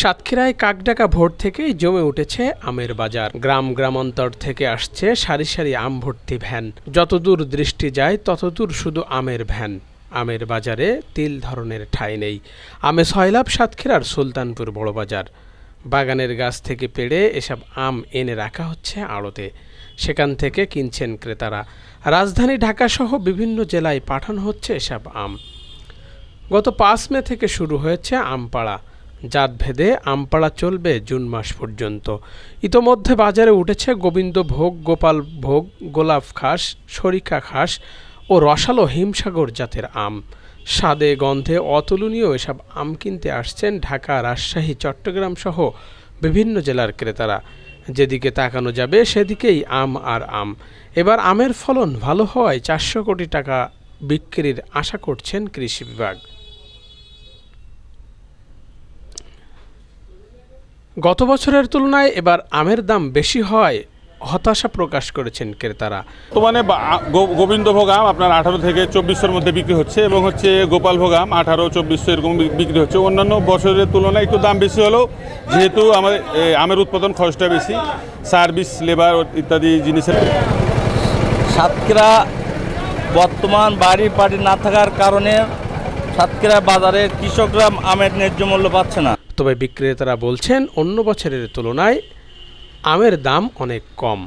সাতক্ষীরায় কাকডাকা ভোর থেকেই জমে উঠেছে আমের বাজার। গ্রাম গ্রামান্তর থেকে আসছে সারি সারি আম ভর্তি ভ্যান। যতদূর দৃষ্টি যায়, ততদূর শুধু আমের ভ্যান। আমের বাজারে তিল ধরনের ঠাঁই নেই। আমে সয়লাভ সাতক্ষীরার সুলতানপুর বড় বাজার। বাগানের গাছ থেকে পেড়ে এসব আম এনে রাখা হচ্ছে আড়তে। সেখান থেকে কিনছেন ক্রেতারা। রাজধানী ঢাকাসহ বিভিন্ন জেলায় পাঠানো হচ্ছে এসব আম। গত পাঁচ মে থেকে শুরু হয়েছে আমপাড়া। জাতভেদে আমপাড়া চলবে জুন মাস পর্যন্ত। ইতোমধ্যে বাজারে উঠেছে গোবিন্দ ভোগ, গোপাল ভোগ, গোলাপ খাস শরিকা খাস ও রসালো হিমসাগর জাতের আম। স্বাদে, গন্ধে অতুলনীয় এসব আম কিনতে আসছেন ঢাকা, রাজশাহী, চট্টগ্রাম সহ বিভিন্ন জেলার ক্রেতারা। যেদিকে তাকানো যাবে সেদিকেই আম আর আম। এবার আমের ফলন ভালো হওয়ায় চারশো কোটি টাকা বিক্রির আশা করছেন কৃষি বিভাগ। গত বছরের তুলনায় এবার আমের দাম বেশি হওয়ায় হতাশা প্রকাশ করেছেন ক্রেতারা। বর্তমানে বা- গো- গোবিন্দভোগ আম আপনার আঠারো থেকে চব্বিশশোর মধ্যে বিক্রি হচ্ছে এবং হচ্ছে গোপালভোগ আম আঠারো চব্বিশশো এরকম বিক্রি হচ্ছে। অন্যান্য বছরের তুলনায় একটু দাম বেশি হলেও যেহেতু আমাদের আমের উৎপাদন খরচটা বেশি সার্ভিস লেবার ইত্যাদি জিনিসের। সাতক্ষীরা বর্তমান বাড়ি পাড়ি না থাকার কারণে সাতক্ষীরা বাজারে কৃষকরা আমের ন্যায্য মূল্য পাচ্ছে না। তবে বিক্রেতারা বলছেন অন্য বছরের তুলনায় আমের দাম অনেক কম।